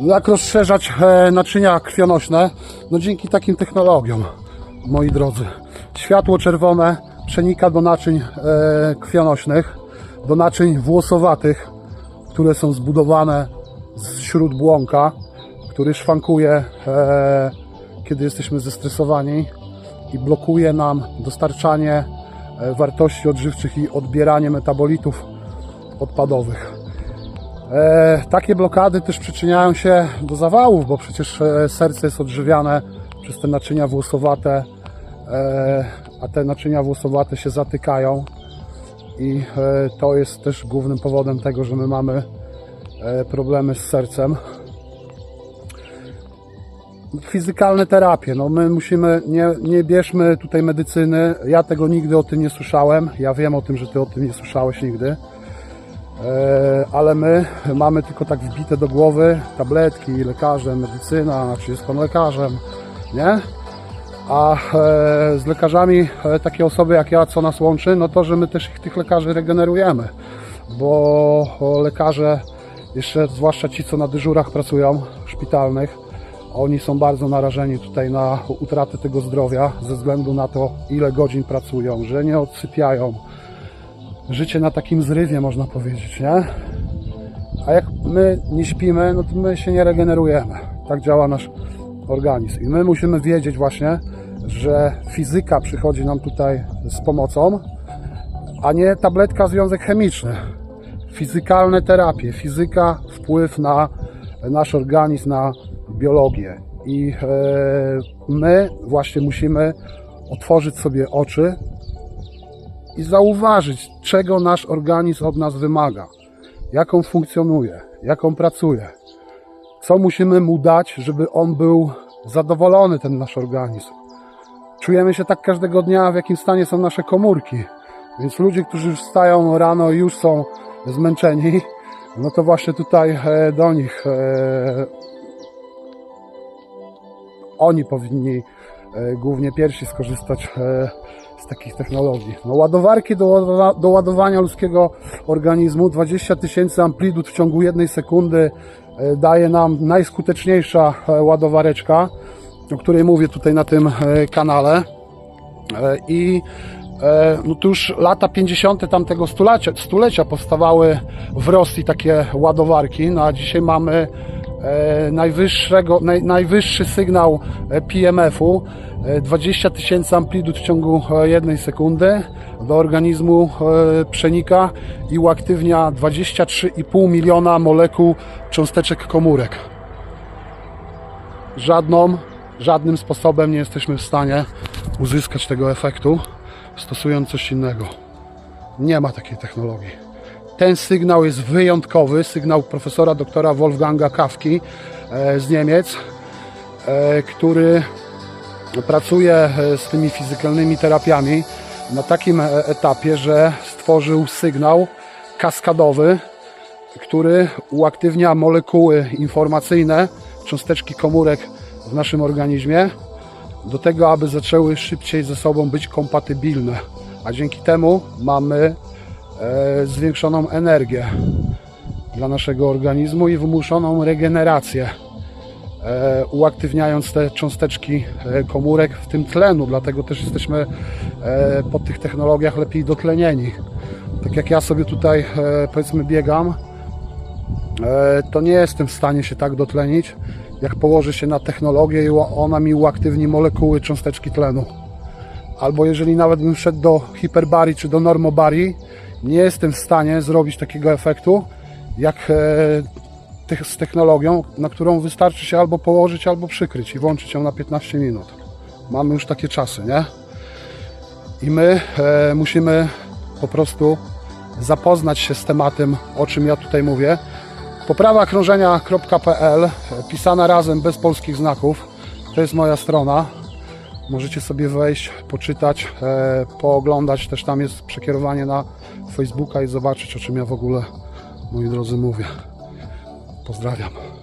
Jak rozszerzać e, naczynia krwionośne? No dzięki takim technologiom, moi drodzy. Światło czerwone przenika do naczyń e, krwionośnych, do naczyń włosowatych, które są zbudowane z śródbłąka, który szwankuje, e, kiedy jesteśmy zestresowani i blokuje nam dostarczanie wartości odżywczych i odbieranie metabolitów odpadowych. E, takie blokady też przyczyniają się do zawałów, bo przecież e, serce jest odżywiane przez te naczynia włosowate, e, a te naczynia włosowate się zatykają i e, to jest też głównym powodem tego, że my mamy e, problemy z sercem. Fizykalne terapie, no my musimy, nie, nie bierzmy tutaj medycyny, ja tego nigdy o tym nie słyszałem, ja wiem o tym, że ty o tym nie słyszałeś nigdy. E, ale my mamy tylko tak wbite do głowy tabletki, lekarze, medycyna, czy jest pan lekarzem, nie? A e, z lekarzami e, takie osoby jak ja, co nas łączy, no to, że my też ich tych lekarzy regenerujemy, bo lekarze, jeszcze zwłaszcza ci, co na dyżurach pracują, szpitalnych, oni są bardzo narażeni tutaj na utratę tego zdrowia ze względu na to, ile godzin pracują, że nie odsypiają, życie na takim zrywie, można powiedzieć, nie? A jak my nie śpimy, no to my się nie regenerujemy. Tak działa nasz organizm. I my musimy wiedzieć właśnie, że fizyka przychodzi nam tutaj z pomocą, a nie tabletka związek chemiczny. Fizykalne terapie, fizyka, wpływ na nasz organizm, na biologię. I e, my właśnie musimy otworzyć sobie oczy i zauważyć, czego nasz organizm od nas wymaga, jak on funkcjonuje, jak on pracuje, co musimy mu dać, żeby on był zadowolony, ten nasz organizm. Czujemy się tak każdego dnia, w jakim stanie są nasze komórki. Więc ludzie, którzy wstają rano i już są zmęczeni, no to właśnie tutaj e, do nich e, oni powinni e, głównie pierwsi skorzystać z takich technologii. No, ładowarki do, do ładowania ludzkiego organizmu 20 tysięcy amplitud w ciągu jednej sekundy e, daje nam najskuteczniejsza e, ładowareczka, o której mówię tutaj na tym e, kanale. I no to już lata 50. tamtego stulecia, stulecia powstawały w Rosji takie ładowarki, no a dzisiaj mamy najwyższego, naj, najwyższy sygnał e, PMF-u, e, 20 tysięcy amplitud w ciągu e, jednej sekundy do organizmu e, przenika i uaktywnia 23,5 miliona molekuł cząsteczek komórek żadną, żadnym sposobem nie jesteśmy w stanie uzyskać tego efektu, stosując coś innego. Nie ma takiej technologii. Ten sygnał jest wyjątkowy, sygnał profesora doktora Wolfganga Kawki e, z Niemiec, e, który pracuje e, z tymi fizykalnymi terapiami na takim etapie, że stworzył sygnał kaskadowy, który uaktywnia molekuły informacyjne, cząsteczki komórek w naszym organizmie, do tego, aby zaczęły szybciej ze sobą być kompatybilne. A dzięki temu mamy zwiększoną energię dla naszego organizmu i wymuszoną regenerację, e, uaktywniając te cząsteczki e, komórek w tym tlenu. Dlatego też jesteśmy e, po tych technologiach lepiej dotlenieni. Tak jak ja sobie tutaj e, powiedzmy biegam, e, to nie jestem w stanie się tak dotlenić, jak położę się na technologię i ona mi uaktywni molekuły cząsteczki tlenu. Albo jeżeli nawet bym wszedł do hiperbarii czy do normobarii, nie jestem w stanie zrobić takiego efektu, jak e, z technologią, na którą wystarczy się albo położyć, albo przykryć i włączyć ją na 15 minut. Mamy już takie czasy, nie? I my e, musimy po prostu zapoznać się z tematem, o czym ja tutaj mówię. Poprawa krążenia.pl, pisana razem bez polskich znaków. To jest moja strona. Możecie sobie wejść, poczytać, e, pooglądać. Też tam jest przekierowanie na Facebooka i zobaczyć, o czym ja w ogóle, moi drodzy, mówię. Pozdrawiam.